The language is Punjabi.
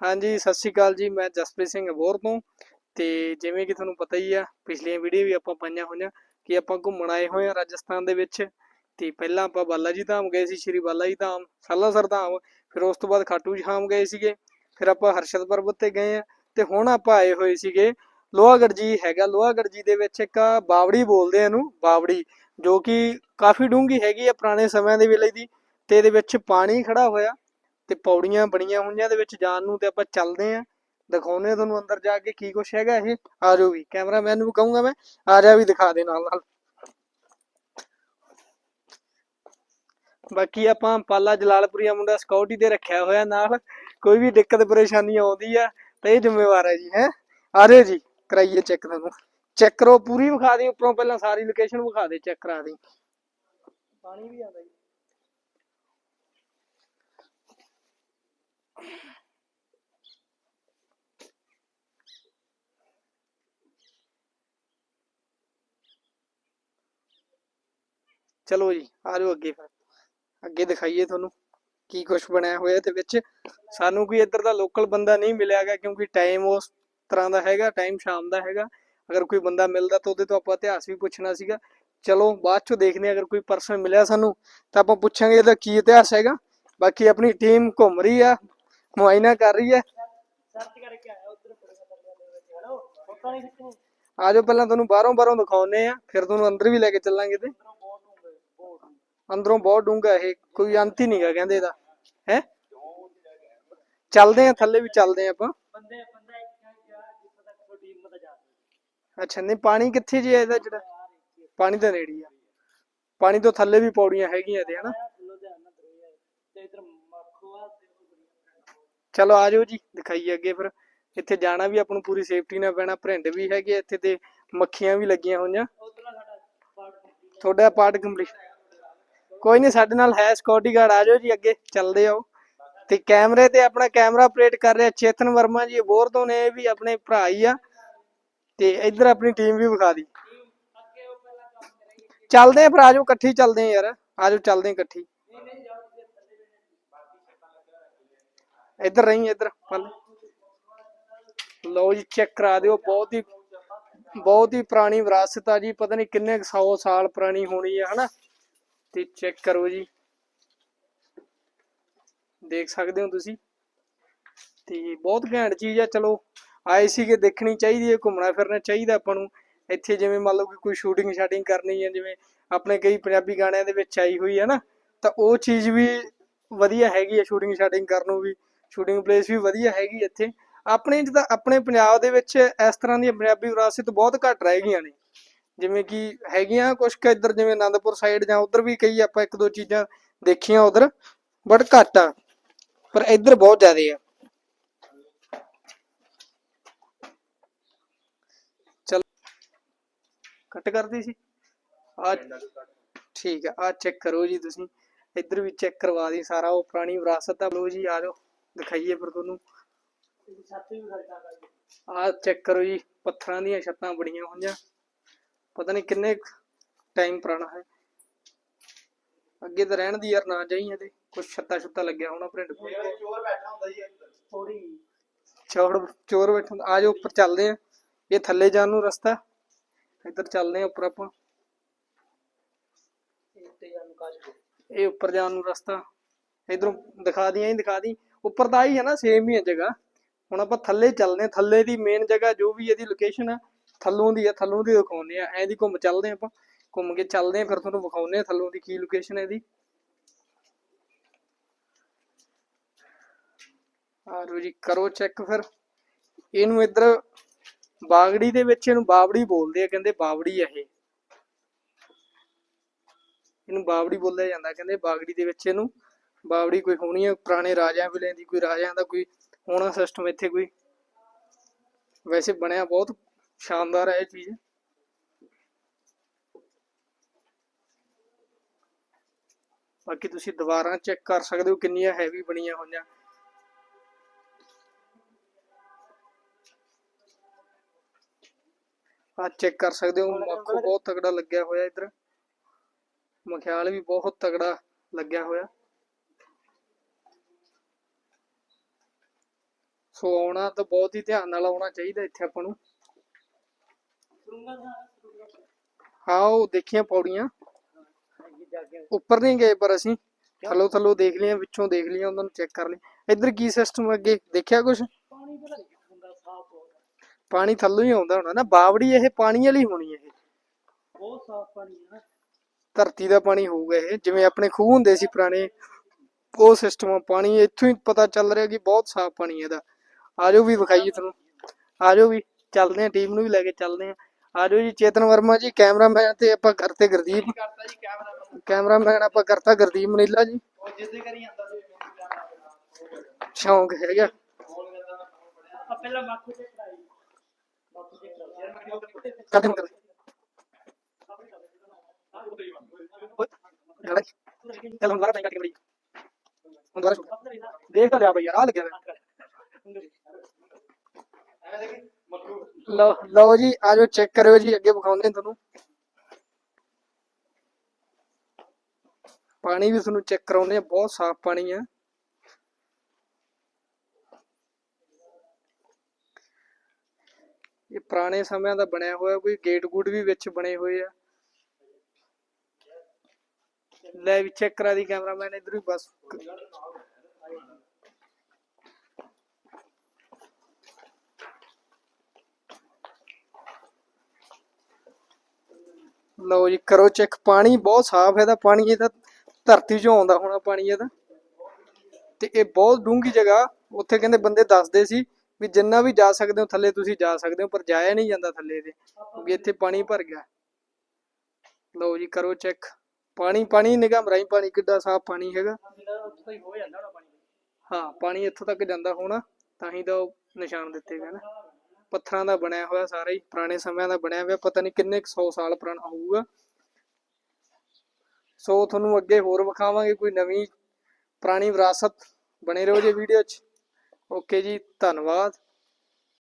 ਹਾਂਜੀ, ਸਤਿ ਸ਼੍ਰੀ ਅਕਾਲ ਜੀ, ਮੈਂ ਜਸਪ੍ਰੀਤ ਸਿੰਘ ਅਬੋਰ ਤੋਂ ਤੇ ਜਿਵੇਂ ਕਿ ਤੁਹਾਨੂੰ ਪਤਾ ਹੀ ਆ, ਪਿਛਲੀਆਂ ਵੀਡੀਓ ਵੀ ਆਪਾਂ ਪਾਈਆਂ ਹੋਈਆਂ ਕਿ ਆਪਾਂ ਘੁੰਮਣ ਆਏ ਹੋਏ ਆ ਰਾਜਸਥਾਨ ਦੇ ਵਿੱਚ ਤੇ ਪਹਿਲਾਂ ਆਪਾਂ ਬਾਲਾ ਜੀ ਧਾਮ ਗਏ ਸੀ, ਸ਼੍ਰੀ ਬਾਲਾ ਜੀ ਧਾਮ, ਸਾਲਾਸਰ ਧਾਮ, ਫਿਰ ਉਸ ਤੋਂ ਬਾਅਦ ਖਾਟੂ ਸ਼ਾਮ ਗਏ ਸੀਗੇ, ਫਿਰ ਆਪਾਂ ਹਰਸ਼ਦ ਪਰਬਤ ਤੇ ਗਏ ਆ ਤੇ ਹੁਣ ਆਪਾਂ ਆਏ ਹੋਏ ਸੀਗੇ ਲੋਹਾਗੜ੍ਹ ਜੀ, ਹੈਗਾ ਲੋਹਾਗੜ੍ਹ ਜੀ ਦੇ ਵਿੱਚ ਇੱਕ ਬਾਵੜੀ ਬੋਲਦੇ ਆ ਇਹਨੂੰ, ਬਾਵੜੀ, ਜੋ ਕਿ ਕਾਫੀ ਡੂੰਘੀ ਹੈਗੀ ਆ ਪੁਰਾਣੇ ਸਮਿਆਂ ਦੇ ਵੇਲੇ ਦੀ ਤੇ ਇਹਦੇ ਵਿੱਚ ਪਾਣੀ ਖੜਾ ਹੋਇਆ ਤੇ ਪੌੜੀਆਂ ਬਣੀਆਂ ਹੋਈਆਂ ਦੇ ਵਿੱਚ ਜਾਣ ਨੂੰ ਤੇ ਆਪਾਂ ਚੱਲਦੇ ਆਂ ਦਿਖਾਉਨੇ ਤੁਹਾਨੂੰ ਅੰਦਰ ਜਾ ਕੇ ਕੀ ਕੁਛ ਹੈਗਾ ਇਹ। ਆ ਜਾਓ ਵੀ, ਕੈਮਰਾਮੈਨ ਨੂੰ ਕਹੂੰਗਾ ਮੈਂ। ਆ ਜਾ ਵੀ ਦਿਖਾ ਦੇ ਨਾਲ ਨਾਲ। ਬਾਕੀ ਆਪਾਂ ਪਾਲਾ ਜਲਾਲਪੁਰੀਆ ਮੁੰਡਾ ਸਿਕਿਉਰਿਟੀ ਤੇ ਰੱਖਿਆ ਹੋਇਆ ਨਾਲ। ਕੋਈ ਵੀ ਦਿੱਕਤ, ਪਰੇਸ਼ਾਨੀ ਆਉਂਦੀ ਆ, ਤਾਂ ਇਹ ਜ਼ਿੰਮੇਵਾਰ ਹੈ ਜੀ, ਹੈ। ਆ ਜਾਓ ਜੀ, ਕਰਾਈਏ ਚੈੱਕ ਤੁਹਾਨੂੰ। ਚੈੱਕ ਕਰੋ, ਪੂਰੀ ਵਿਖਾ ਦੇ ਉੱਪਰੋਂ ਪਹਿਲਾਂ ਸਾਰੀ ਲੋਕੇਸ਼ਨ ਵਿਖਾ ਦੇ ਚੈੱਕ ਕਰਾ ਦੇ ਪਾਣੀ ਵੀ ਆਉਂਦਾ ਜੀ। ਚਲੋ ਜੀ, ਆ ਜਾਓ ਅੱਗੇ ਫਿਰ। ਅੱਗੇ ਦਿਖਾਈਏ ਤੁਹਾਨੂੰ ਕੀ ਕੁਛ ਬਣਿਆ ਹੋਇਆ ਤੇ ਵਿੱਚ। ਸਾਨੂੰ ਕੋਈ ਇੱਧਰ ਦਾ ਲੋਕਲ ਬੰਦਾ ਨਹੀਂ ਮਿਲਿਆਗਾ ਕਿਉਂਕਿ ਟਾਈਮ ਉਸ ਤਰ੍ਹਾਂ ਦਾ ਹੈਗਾ ਟਾਈਮ ਸ਼ਾਮ ਦਾ ਹੈਗਾ। ਅਗਰ ਕੋਈ ਬੰਦਾ ਮਿਲਦਾ ਤਾਂ ਉਹਦੇ ਤੋਂ ਆਪਾਂ ਇਤਿਹਾਸ ਵੀ ਪੁੱਛਣਾ ਸੀਗਾ। ਚਲੋ, ਬਾਅਦ ਚੋਂ ਦੇਖਦੇ ਹਾਂ, ਅਗਰ ਕੋਈ ਪਰਸਨ ਮਿਲਿਆ ਸਾਨੂੰ ਤਾਂ ਆਪਾਂ ਪੁੱਛਾਂਗੇ ਇਹਦਾ ਕੀ ਇਤਿਹਾਸ ਹੈਗਾ। ਬਾਕੀ ਆਪਣੀ ਟੀਮ ਘੁੰਮ ਰਹੀ ਆ ਮੁਆਇਨਾ ਕਰ ਰਹੀ ਹੈ। ਸਰਚ ਕਰਕੇ ਆਇਆ ਉਧਰ ਹੈਲੋ ਫੋਟੋ ਨਹੀਂ ਖਿੱਚਣੀ? ਆ ਜਾਓ ਪਹਿਲਾਂ ਤੁਹਾਨੂੰ ਬਾਹਰੋਂ ਬਾਹਰੋਂ ਦਿਖਾਉਨੇ ਆ ਫਿਰ ਤੁਹਾਨੂੰ ਅੰਦਰ ਵੀ ਲੈ ਕੇ ਚੱਲਾਂਗੇ ਤੇ। ਅੰਦਰੋਂ ਬਹੁਤ ਡੂੰਘਾ ਇਹ। ਕੋਈ ਅੰਤ ਹੀ ਨਹੀਂਗਾ ਕਹਿੰਦੇ ਇਹਦਾ। ਹੈ? ਚੱਲਦੇ ਆ ਥੱਲੇ ਵੀ ਚੱਲਦੇ ਆ ਆਪਾਂ। ਬੰਦੇ ਬੰਦਾ ਇੱਕ ਜਾ ਜਿੱਥੇ ਤੱਕ ਤੁਹਾਡੀ ਹਿੰਮਤ ਜਾ ਅੱਛਾ ਨਹੀਂ ਪਾਣੀ ਕਿੱਥੇ ਜੀ ਇਹਦਾ ਜਿਹੜਾ? ਪਾਣੀ ਤਾਂ ਨੇੜੇ ਆ। ਪਾਣੀ ਤੋਂ ਥੱਲੇ ਵੀ ਪੌੜੀਆਂ ਹੈਗੀਆਂ ਇਹਦੇ ਹਨਾ ਲੁਧਿਆਣਾ ਦਰਿਆ ਤੇ ਇਧਰ ਮੱਖੂਆ ਤੇ ਚਲੋ ਆ ਜਾਓ ਜੀ, ਦਿਖਾਈਏ ਅੱਗੇ ਫਿਰ। ਇੱਥੇ ਜਾਣਾ ਵੀ ਆਪਾਂ ਨੂੰ ਪੂਰੀ ਸੇਫਟੀ ਨਾਲ ਪੈਣਾ, ਭਰਿੰਡ ਵੀ ਹੈਗੇ ਇੱਥੇ ਤੇ ਮੱਖੀਆਂ ਵੀ ਲੱਗੀਆਂ ਹੋਈਆਂ। ਤੁਹਾਡਾ ਪਾਰਟ ਕੰਪਲੀਟ ਕੋਈ ਨਹੀਂ ਸਾਡੇ ਨਾਲ ਹੈ ਸਿਕਿਉਰਿਟੀ ਗਾਰਡ ਆ ਜਾਓ ਜੀ ਅੱਗੇ, ਚੱਲਦੇ ਆਓ। ਤੇ ਕੈਮਰੇ ਤੇ ਆਪਣਾ ਕੈਮਰਾ ਆਪਰੇਟ ਕਰ ਰਿਹਾ ਚੇਤਨ ਵਰਮਾ ਜੀ ਬੋਰ ਤੋਂ ਨੇ ਇਹ ਵੀ ਆਪਣੇ ਭਰਾ ਹੀ ਆ। ਤੇ ਇੱਧਰ ਆਪਣੀ ਟੀਮ ਵੀ ਵਿਖਾ ਦੀ। ਅੱਗੇ ਉਹ ਪਹਿਲਾਂ ਕੰਮ ਕਰਾਂਗੇ ਚੱਲਦੇ ਆ ਫਿਰ ਆ ਇਕੱਠੀ ਚੱਲਦੇ ਆ ਯਾਰ। ਆ ਜਾਓ, ਚੱਲਦੇ ਇਕੱਠੀ ਨਹੀਂ ਨਹੀਂ ਜਾਓ ਤੁਸੀਂ ਥੱਲੇ ਵੀ ਇੱਧਰ ਰਹੀ, ਇੱਧਰ ਲਓ। ਜੀ ਚੈੱਕ ਕਰਾ ਦਿਓ। ਬਹੁਤ ਹੀ ਬਹੁਤ ਹੀ ਪੁਰਾਣੀ ਵਿਰਾਸਤ ਆ ਜੀ। ਪਤਾ ਨਹੀਂ ਕਿੰਨੇ 100 ਸਾਲ ਪੁਰਾਣੀ ਹੋਣੀ ਆ, ਹਨਾ? ਤੇ ਚੈੱਕ ਕਰੋ ਜੀ। ਦੇਖ ਸਕਦੇ ਹੋ ਤੁਸੀਂ? ਤੇ ਬਹੁਤ ਘੈਂਟ ਚੀਜ਼ ਆ, ਚਲੋ, ਆਏ ਸੀਗੇ, ਦੇਖਣੀ ਚਾਹੀਦੀ ਹੈ ਘੁੰਮਣਾ ਫਿਰਨਾ ਚਾਹੀਦਾ ਆਪਾਂ ਨੂੰ। ਇੱਥੇ ਜਿਵੇਂ ਮੰਨ ਲਓ ਕਿ ਕੋਈ ਸ਼ੂਟਿੰਗ ਸ਼ਾਟਿੰਗ ਕਰਨੀ ਹੈ ਜਿਵੇਂ ਆਪਣੇ ਕਈ ਪੰਜਾਬੀ ਗਾਣਿਆਂ ਦੇ ਵਿੱਚ ਆਈ ਹੋਈ ਹੈ ਨਾ ਤਾਂ ਉਹ ਚੀਜ਼ ਵੀ ਵਧੀਆ ਹੈਗੀ ਹੈ ਸ਼ੂਟਿੰਗ ਸ਼ਾਟਿੰਗ ਕਰਨ ਨੂੰ ਵੀ। ਸ਼ੂਟਿੰਗ ਪਲੇਸ ਵੀ ਵਧੀਆ ਹੈਗੀ ਇੱਥੇ। ਆਪਣੇ ਜਿੱਦਾਂ ਆਪਣੇ ਪੰਜਾਬ ਦੇ ਵਿੱਚ ਇਸ ਤਰ੍ਹਾਂ ਦੀਆਂ ਪੰਜਾਬੀ ਵਿਰਾਸਤ ਬਹੁਤ ਘੱਟ ਰਹਿ ਗਈਆਂ ਨੇ। ਜਿਵੇਂ ਕਿ ਹੈਗੀਆਂ ਕੁਝ ਕੁ ਇੱਧਰ, ਜਿਵੇਂ ਆਨੰਦਪੁਰ ਸਾਈਡ ਜਾਂ ਉਧਰ ਵੀ ਕਈ ਆਪਾਂ ਇੱਕ ਦੋ ਚੀਜ਼ਾਂ ਦੇਖੀਆਂ ਉਧਰ ਬਟ ਘੱਟ ਆ। ਪਰ ਇੱਧਰ ਬਹੁਤ ਜ਼ਿਆਦੇ ਆ। ਚਲ। ਕੱਟ ਕਰਦੀ ਸੀ? ਆ ਠੀਕ ਆ ਆ ਚੈੱਕ ਕਰੋ ਜੀ ਤੁਸੀਂ। ਇੱਧਰ ਵੀ ਚੈੱਕ ਕਰਵਾ ਦੀ ਸਾਰਾ, ਉਹ ਪੁਰਾਣੀ ਵਿਰਾਸਤ ਆ। ਲੋ ਜੀ, ਆ ਜਾਓ। ਦਿਖਾਈਏ ਫਿਰ ਤੁਹਾਨੂੰ। ਆ ਚੈੱਕ ਕਰੋ ਜੀ ਪੱਥਰਾਂ ਦੀਆਂ ਛੱਤਾਂ ਬੜੀਆਂ ਹੋਈਆਂ। ਪਤਾ ਨਹੀਂ ਕਿੰਨੇ ਟਾਈਮ ਪੁਰਾਣਾ ਹੈ। ਅੱਗੇ ਤਾਂ ਰਹਿਣ ਦੀ ਯਾਰ ਨਾ ਜਾਈ ਇਹਦੇ ਕੁਛ ਛੱਤਾ ਛੁੱਤਾ ਲੱਗਿਆ ਹੋਣਾ ਪ੍ਰਿੰਟ ਚੋਰ ਬੈਠਾ ਹੁੰਦਾ ਜੀ ਅੰਦਰ। ਥੋੜੀ ਚੌੜ ਚੋਰ ਬੈਠੇ ਹੁੰਦੇ। ਆ ਜਾਓ ਉੱਪਰ ਚੱਲਦੇ ਆ ਇਹ ਥੱਲੇ ਜਾਣ ਨੂੰ ਰਸਤਾ। ਇੱਧਰ ਚੱਲਦੇ ਆ ਉੱਪਰ ਆਪਾਂ। ਤੇ ਜਾਨ ਕਾਜ। ਇਹ ਉੱਪਰ ਜਾਣ ਨੂੰ ਰਸਤਾ। ਇਧਰੋਂ ਦਿਖਾ ਦੀਆਂ ਹੀ ਦਿਖਾ ਦੀ। ਉੱਪਰ ਤਾਂ ਹੀ ਹੈ ਨਾ ਸੇਮ ਹੀ ਹੈ ਜਗ੍ਹਾ। ਹੁਣ ਆਪਾਂ ਥੱਲੇ ਚੱਲਦੇ ਥੱਲੇ ਦੀ ਮੇਨ ਜਗ੍ਹਾ ਜੋ ਵੀ ਇਹਦੀ ਲੋਕੇਸ਼ਨ ਆ, ਥੱਲੋਂ ਦੀ ਆ, ਥੱਲੋਂ ਦੀ ਦਿਖਾਉਂਦੇ ਆ ਐਂ ਦੀ ਘੁੰਮ ਚੱਲਦੇ ਆਪਾਂ। ਘੁੰਮ ਕੇ ਚੱਲਦੇ ਆ ਫਿਰ ਤੁਹਾਨੂੰ ਵਿਖਾਉਂਦੇ ਆ ਥੱਲੋਂ ਦੀ ਕੀ ਲੋਕੇਸ਼ਨ ਹੈ ਇਹਦੀ। ਆ ਜੀ, ਕਰੋ ਚੈੱਕ ਫਿਰ। ਇਹਨੂੰ ਇੱਧਰ ਬਾਗੜੀ ਦੇ ਵਿੱਚ ਇਹਨੂੰ ਬਾਵੜੀ ਬੋਲਦੇ ਆ, ਕਹਿੰਦੇ ਬਾਵੜੀ ਆ ਇਹ। ਇਹਨੂੰ ਬਾਵੜੀ ਬੋਲਿਆ ਜਾਂਦਾ, ਕਹਿੰਦੇ ਬਾਗੜੀ ਦੇ ਵਿੱਚ ਇਹਨੂੰ ਬਾਵੜੀ ਕੋਈ ਹੋਣੀ ਹੈ ਪੁਰਾਣੇ ਰਾਜਿਆਂ ਵੇਲੇ ਦੀ, ਕੋਈ ਰਾਜਿਆਂ ਦਾ ਕੋਈ ਹੋਣਾ ਸਿਸਟਮ ਇੱਥੇ ਕੋਈ। ਵੈਸੇ ਬਣਿਆ ਬਹੁਤ ਸ਼ਾਨਦਾਰ ਹੈ ਇਹ ਚੀਜ਼। ਬਾਕੀ ਤੁਸੀਂ ਦੁਬਾਰਾ ਚੈੱਕ ਕਰ ਸਕਦੇ ਹੋ, ਕਿੰਨੀਆਂ ਹੈਵੀ ਬਣੀਆਂ ਹੋਈਆਂ। ਆ ਚੈੱਕ ਕਰ ਸਕਦੇ ਹੋ, ਮੱਖੋ ਬਹੁਤ ਤਗੜਾ ਲੱਗਿਆ ਹੋਇਆ ਇਧਰ। ਮਖਿਆਲ ਵੀ ਬਹੁਤ ਤਗੜਾ ਲੱਗਿਆ ਹੋਇਆ। ਸੋ ਆਉਣਾ ਤਾਂ ਬਹੁਤ ਹੀ ਧਿਆਨ ਨਾਲ ਆਉਣਾ ਚਾਹੀਦਾ ਇੱਥੇ ਆਪਾਂ ਨੂੰ। ਹਾਂ, ਉਹ ਦੇਖੀਆਂ ਪੌੜੀਆਂ। ਉੱਪਰ ਨਹੀਂ ਗਏ ਪਰ ਅਸੀਂ। ਥੱਲੋਂ ਥੱਲੋਂ ਦੇਖ ਲਈਆਂ, ਵਿੱਚੋਂ ਦੇਖ ਲਈਆਂ, ਉਹਨਾਂ ਨੂੰ ਚੈੱਕ ਕਰ ਲਿਆ ਇੱਧਰ ਕੀ ਸਿਸਟਮ ਅੱਗੇ? ਦੇਖਿਆ ਕੁਛ? ਪਾਣੀ ਪਤਾ ਥੱਲੋਂ ਹੀ ਆਉਂਦਾ ਹੋਣਾ ਨਾ। ਬਾਵੜੀ ਇਹ ਪਾਣੀ ਵਾਲੀ ਹੋਣੀ ਇਹ। ਬਹੁਤ ਸਾਫ਼ ਪਾਣੀ ਹੈ ਨਾ ਧਰਤੀ ਦਾ ਪਾਣੀ ਹੋਊਗਾ ਇਹ। ਜਿਵੇਂ ਆਪਣੇ ਖੂਹ ਹੁੰਦੇ ਸੀ ਪੁਰਾਣੇ, ਉਹ ਸਿਸਟਮ ਪਾਣੀ ਇੱਥੋਂ ਹੀ ਪਤਾ ਚੱਲ ਰਿਹਾ ਕਿ ਬਹੁਤ ਸਾਫ਼ ਪਾਣੀ ਇਹਦਾ। ਆਜੋ ਵੀ ਵਿਖਾਈਏ ਤੁਹਾਨੂੰ ਆਜੋ ਵੀ ਚੱਲਦੇ ਆ ਟੀਮ ਨੂੰ ਵੀ ਲੈ ਕੇ ਚੱਲਦੇ ਆ ਆਜੋ ਜੀ ਚੇਤਨ ਵਰਮਾ ਜੀ ਕੈਮਰਾਮੈਨ ਤੇ ਆਪਾਂ ਕਰਤੇ ਗੁਰਦੀਪ ਕਰਤਾ ਜੀ ਕੈਮਰਾ ਕੈਮਰਾਮੈਨ ਆਪਾਂ ਕਰਤਾ ਗੁਰਦੀਪ ਮਨੀਲਾ ਜੀ ਉਹ ਜਿੱਦੇ ਕਰੀ ਜਾਂਦਾ ਸੀ ਮੈਨੂੰ ਕੈਮਰਾ ਸ਼ੌਂਕ ਹੈਗਾ ਫੋਨ ਕਰਦਾ ਮੈਂ ਫੋਨ ਫੜਿਆ ਆ ਪਹਿਲਾਂ ਮਾਥੂ ਤੇ ਚੜਾਈ ਮਾਥੂ ਤੇ ਚੜਾਈ ਯਾਰ ਮੈਂ ਕਿਹਾ ਕਦਮ ਕਰ ਗੜਾ ਚੱਲ ਹੁਣ ਦੁਬਾਰਾ ਪਾਈ ਕੱਟ ਕੇ ਬੜੀ ਹੁਣ ਦੁਬਾਰਾ ਸ਼ੁਰੂ। ਦੇਖ ਤਾਂ ਲਿਆ ਬਈ ਯਾਰ ਆ ਲੱਗਿਆ ਹੋਇਆ। ਐਵੇਂ ਦੇਖੀ ਮੱਖੂ ਲਓ ਲਓ ਜੀ, ਆਜੋ ਚੈੱਕ ਕਰਿਓ ਜੀ, ਅੱਗੇ ਵਿਖਾਉਂਦੇ ਤੁਹਾਨੂੰ। ਪਾਣੀ ਵੀ ਤੁਹਾਨੂੰ ਚੈੱਕ ਕਰਾਉਂਦੇ ਆ ਬਹੁਤ ਸਾਫ਼ ਪਾਣੀ ਆ ਇਹ ਪੁਰਾਣੇ ਸਮਿਆਂ ਦਾ ਬਣਿਆ ਹੋਇਆ, ਕੋਈ ਗੇਟ ਗੂਟ ਵੀ ਵਿੱਚ ਬਣੇ ਹੋਏ ਆ। ਲੈ ਵੀ ਚੈੱਕ ਕਰਾ ਦੀ ਕੈਮਰਾਮੈਨ ਇਧਰ ਵੀ ਬਸ। ਲਓ ਜੀ, ਕਰੋ ਚੈੱਕ ਪਾਣੀ ਬਹੁਤ ਸਾਫ਼ ਹੈ ਇਹਦਾ, ਪਾਣੀ ਇਹਦਾ ਧਰਤੀ 'ਚੋਂ ਆਉਂਦਾ ਹੋਣਾ ਪਾਣੀ ਇਹਦਾ। ਤੇ ਇਹ ਬਹੁਤ ਡੂੰਘੀ ਜਗ੍ਹਾ, ਉੱਥੇ ਕਹਿੰਦੇ ਬੰਦੇ ਦੱਸਦੇ ਸੀ ਵੀ ਜਿੰਨਾ ਵੀ ਜਾ ਸਕਦੇ ਹੋ, ਥੱਲੇ ਤੁਸੀਂ ਜਾ ਸਕਦੇ ਹੋ, ਪਰ ਜਾਇਆ ਨਹੀਂ ਜਾਂਦਾ ਥੱਲੇ ਦੇ ਕਿਉਂਕਿ ਇੱਥੇ ਪਾਣੀ ਭਰ ਗਿਆ। ਲਓ ਜੀ, ਕਰੋ ਚੈੱਕ ਪਾਣੀ ਪਾਣੀ ਨਿਗਾਹ ਮਰਾਈ, ਪਾਣੀ ਕਿੱਡਾ ਸਾਫ਼ ਪਾਣੀ ਹੈਗਾ। ਹਾਂ, ਪਾਣੀ ਇੱਥੋਂ ਤੱਕ ਜਾਂਦਾ ਹੋਣਾ, ਤਾਂ ਹੀ ਤਾਂ ਉਹ ਨਿਸ਼ਾਨ ਦਿੱਤੇ ਗਏ ਨਾ। ਪੱਥਰਾਂ ਦਾ ਬਣਿਆ ਹੋਇਆ, ਸਾਰਾ ਹੀ ਪੁਰਾਣੇ ਸਮਿਆਂ ਦਾ ਬਣਿਆ ਹੋਇਆ, ਪਤਾ ਨਹੀਂ ਕਿੰਨੇ 100 ਸਾਲ ਪੁਰਾਣਾ ਹੋਊਗਾ। ਸੋ ਤੁਹਾਨੂੰ ਅੱਗੇ ਹੋਰ ਵਿਖਾਵਾਂਗੇ ਕੋਈ ਨਵੀਂ ਪੁਰਾਣੀ ਵਿਰਾਸਤ, ਬਣੇ ਰਹੋ ਜੇ ਵੀਡੀਓ 'ਚ। ਓਕੇ ਜੀ, ਧੰਨਵਾਦ।